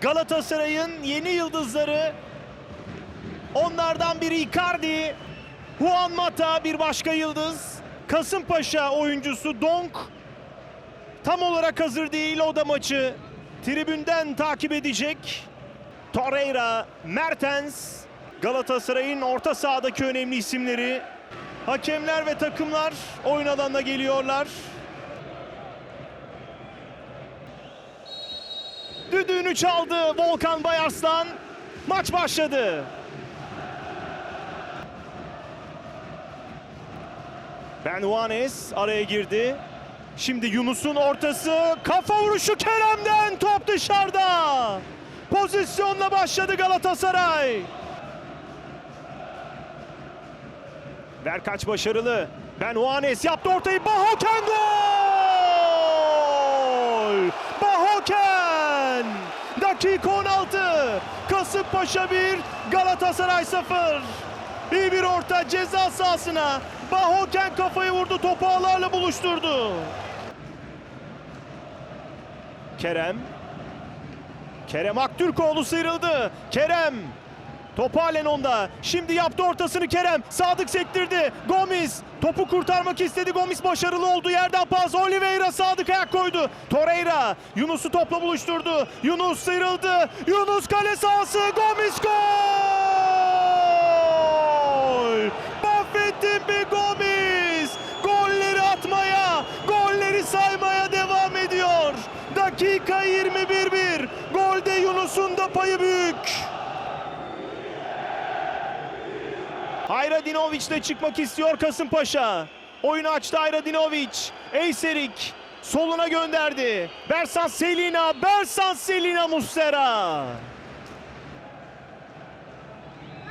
Galatasaray'ın yeni yıldızları. Onlardan biri Icardi. Juan Mata bir başka yıldız. Kasımpaşa oyuncusu Donk. Tam olarak hazır değil o da maçı. Tribünden takip edecek. Torreira, Mertens. Galatasaray'ın orta sahadaki önemli isimleri. Hakemler ve takımlar oyun alanına geliyorlar. Düdüğünü çaldı Volkan Bayarslan. Maç başladı. Ben Juanes araya girdi. Şimdi Yunus'un ortası. Kafa vuruşu Kerem'den top dışarıda. Pozisyonla başladı Galatasaray. Verkaç başarılı. Ben Juanes yaptı ortayı. Bahoken gol! Bahoken! Dakika 16. Kasımpaşa 1, Galatasaray 0. İyi bir orta ceza sahasına. Bahoken kafayı vurdu, topu ağlarla buluşturdu. Kerem. Kerem Aktürkoğlu sıyrıldı. Kerem. Top halen onda. Şimdi yaptı ortasını Kerem. Sadık sektirdi. Gomis. Topu kurtarmak istedi. Gomis başarılı oldu. Yerden pas. Oliveira Sadık ayak koydu. Torreira. Yunus'u topla buluşturdu. Yunus sıyrıldı. Yunus kale sahası. Gomis gol! Buffett'in bir Gomis. Golleri atmaya, golleri saymaya devam ediyor. Dakika 21-1. Golde Yunus'un da payı büyük. Hayradinovic de çıkmak istiyor Kasımpaşa. Oyunu açtı Hayradinovic. Eyserik soluna gönderdi. Bersan Selina, Bersan Selina Mustera.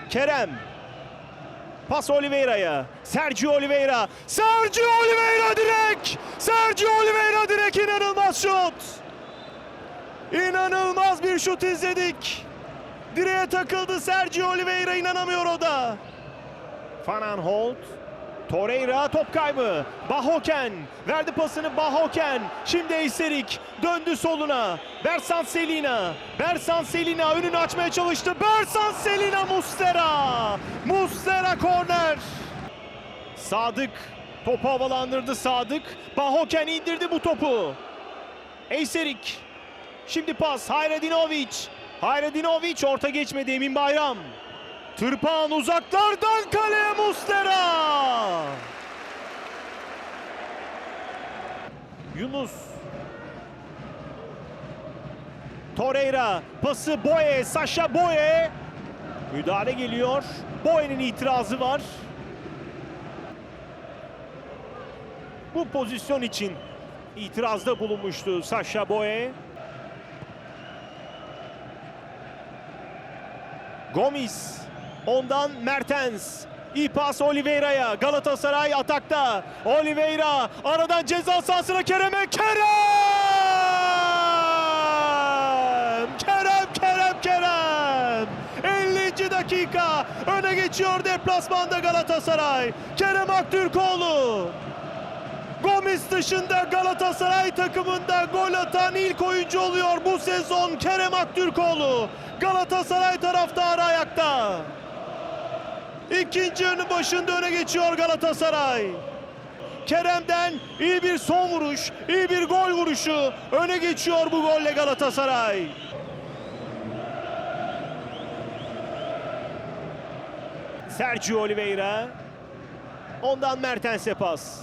Kerem. Pas Oliveira'ya. Sergio Oliveira. Sergio Oliveira direk. Sergio Oliveira direk inanılmaz şut. İnanılmaz bir şut izledik. Direğe takıldı Sergio Oliveira inanamıyor o da. Van Aanholt. Torreira top kaybı. Bahoken verdi pasını Bahoken. Şimdi Eyserik döndü soluna. Bersan Selina. Bersan Selina önünü açmaya çalıştı. Bersan Selina Mustera. Mustera korner. Sadık topu havalandırdı Sadık. Bahoken indirdi bu topu. Eyserik. Şimdi pas Hayredinovic. Hayredinovic orta geçmedi Emin Bayram. Tırpan uzaklardan kaleye Mustera. Yunus. Torreira pası Boye, Sasha Boye. Müdahale geliyor. Boye'nin itirazı var. Bu pozisyon için itirazda bulunmuştu Sasha Boye. Gomis. Ondan Mertens. İyi pas Oliveira'ya. Galatasaray atakta. Oliveira aradan ceza sahasına Kerem'e. Kerem! Kerem, Kerem, Kerem! 50. dakika. Öne geçiyor deplasmanda Galatasaray. Kerem Aktürkoğlu. Gomis dışında Galatasaray takımında gol atan ilk oyuncu oluyor bu sezon Kerem Aktürkoğlu. Galatasaray taraftarı ayakta. İkinci yarının başında öne geçiyor Galatasaray. Kerem'den iyi bir son vuruş, iyi bir gol vuruşu. Öne geçiyor bu golle Galatasaray. Sergio Oliveira. Ondan Mertens'e pas.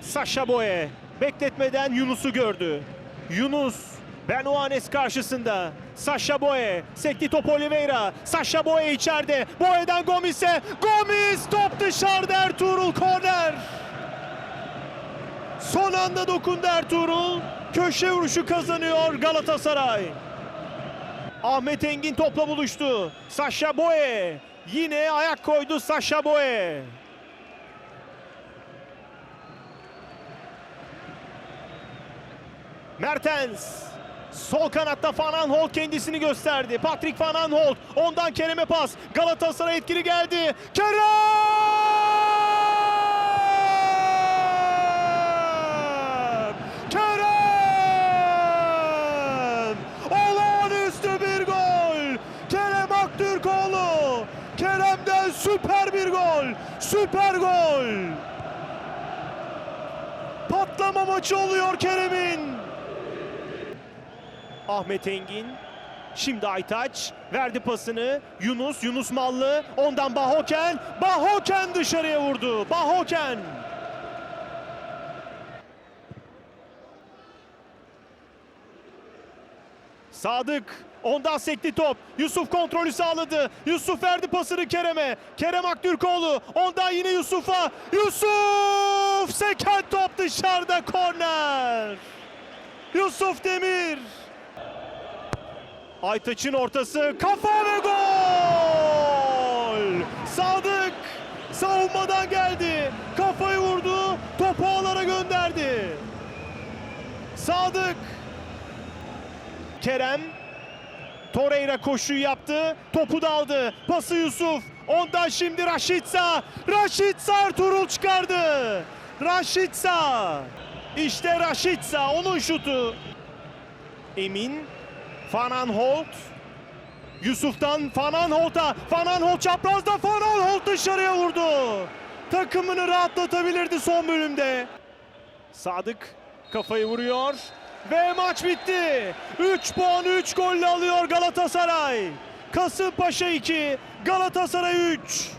Sasha Boye bekletmeden Yunus'u gördü. Yunus Benuanes karşısında. Sasha Boye sekti top Oliveira. Sasha Boye içeride. Boye'den Gomis'e. Gomis top dışarıda Ertuğrul korner. Son anda dokundu Ertuğrul. Köşe vuruşu kazanıyor Galatasaray. Ahmet Engin topla buluştu. Sasha Boye yine ayak koydu Sasha Boye. Mertens. Sol kanatta Fanan Holt kendisini gösterdi. Patrick Fanan Holt. Ondan Kerem'e pas. Galatasaray etkili geldi. Kerem! Kerem! Olağanüstü bir gol. Kerem Aktürkoğlu. Kerem'den süper bir gol. Süper gol. Patlama maçı oluyor Kerem'in. Ahmet Engin. Şimdi Aytaç verdi pasını. Yunus, Yunus Mallı. Ondan Bahoken. Bahoken dışarıya vurdu. Bahoken. Sadık ondan sekti top. Yusuf kontrolü sağladı. Yusuf verdi pasını Kerem'e. Kerem Aktürkoğlu ondan yine Yusuf'a. Yusuf seken top dışarıda korner. Yusuf Demir. Aytaç'ın ortası kafa ve gol. Sadık savunmadan geldi. Kafayı vurdu. Topu ağlara gönderdi. Sadık Kerem Torreira koşuyu yaptı. Topu da aldı. Pası Yusuf. Ondan şimdi Raşitsa. Raşitsa Ertuğrul çıkardı. Raşitsa. İşte Raşitsa. Onun şutu. Emin. Fanan Holt. Yusuf'tan Fanan Holt'a. Fanan Holt çaprazda. Fanan Holt dışarıya vurdu. Takımını rahatlatabilirdi son bölümde. Sadık kafayı vuruyor. Ve maç bitti. 3 puan 3 golle alıyor Galatasaray. Kasımpaşa 2, Galatasaray 3.